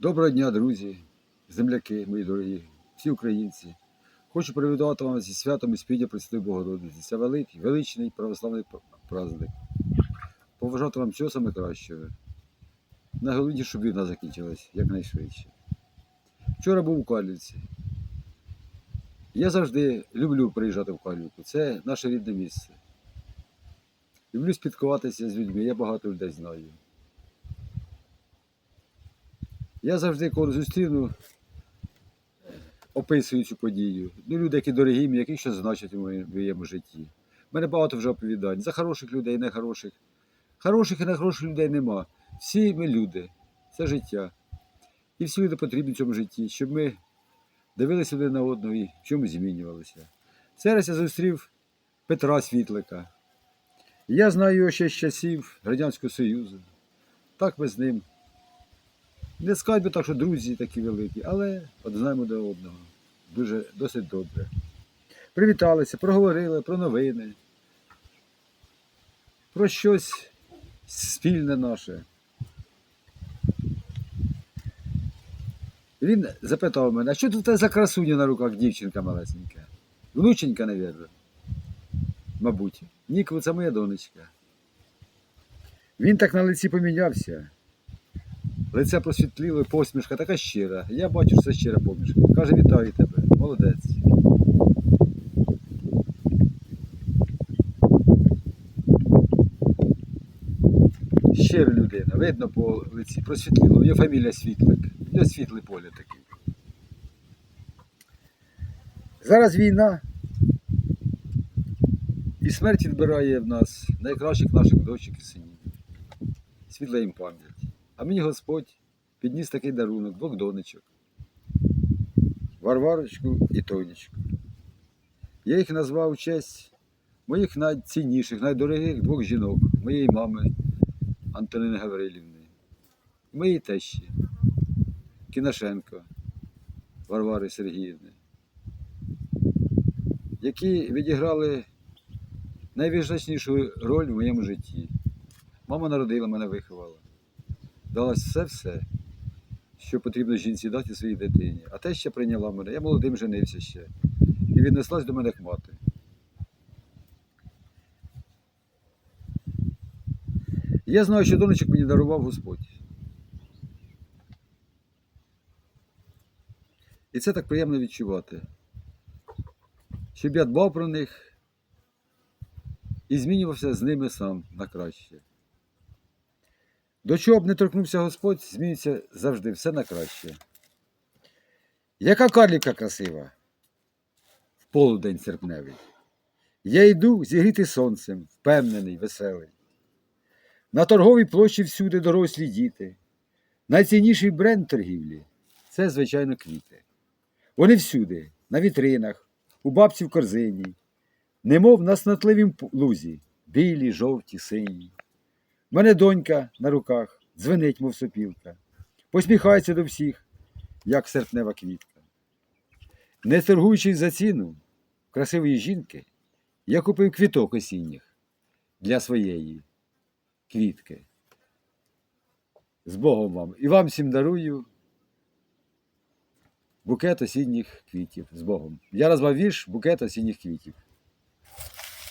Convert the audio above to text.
Доброго дня, друзі, земляки, мої дорогі, всі українці. Хочу привітати вам зі святом Успіння Пресвятої Богородиці. Це великий, величний православний праздник. Побажати вам всього саме кращого. Найголовніше, щоб війна закінчилась якнайшвидше. Вчора був у Карлівці. Я завжди люблю приїжджати в Карлівку. Це наше рідне місце. Люблю спілкуватися з людьми, я багато людей знаю. Я завжди, коли зустріну, описую цю подію. Ну, люди, які дорогі мені, які щось значать у моєму житті. У мене багато вже оповідань. За хороших людей, і нехороших. Хороших і нехороших людей нема. Всі ми люди. Це життя. І всі люди потрібні в цьому житті, щоб ми дивилися один на одного і в чому змінювалися. Зараз я зустрів Петра Світлика. Я знаю його ще з часів Радянського Союзу. Так ми з ним не сказати би так, що друзі такі великі, але знаємо до одного. Дуже досить добре. Привіталися, проговорили про новини, про щось спільне наше. Він запитав мене, а що тут за красуня на руках дівчинка малесенька? Внученька, навірно. Мабуть. Ніко, це моя донечка. Він так на лиці помінявся. Лице просвітліло, посмішка така щира. Я бачу, що це щира посмішка. Каже, вітаю тебе, молодець. Щира людина, видно по лиці, просвітліло. Є фамілія Світлик. Є світле поле таке. Зараз війна. І смерть відбирає в нас найкращих наших дочок і синів. Світла їм пам'ять. А мені Господь підніс такий дарунок двох донечок. Варварочку і Тонечку. Я їх назвав в честь моїх найцінніших, найдорогих двох жінок, моєї мами Антонини Гаврилівни, моєї тещі Кінашенко Варвари Сергіївни, які відіграли найвизначнішу роль в моєму житті. Мама народила мене, виховала. Дала все-все, що потрібно жінці дати своїй дитині. А те ще прийняла мене. Я молодим женився ще. І віднеслась до мене як мати. Я знаю, що донечок мені дарував Господь. І це так приємно відчувати. Щоб я дбав про них і змінювався з ними сам на краще. До чого б не торкнувся Господь, зміниться завжди все на краще. Яка карлівка красива? В полудень серпневий. Я йду зігріти сонцем, впевнений, веселий. На торговій площі всюди дорослі діти. Найцінніший бренд торгівлі це, звичайно, квіти. Вони всюди, на вітринах, у бабці в корзині, немов на снотливім лузі, білі, жовті, сині. Мене донька на руках, дзвенить, мов сопілка, посміхається до всіх, як серпнева квітка. Не торгуючись за ціну красивої жінки, я купив квіток осінніх для своєї квітки. З Богом вам. І вам всім дарую букет осінніх квітів. З Богом. Я назвав вірш букет осінніх квітів.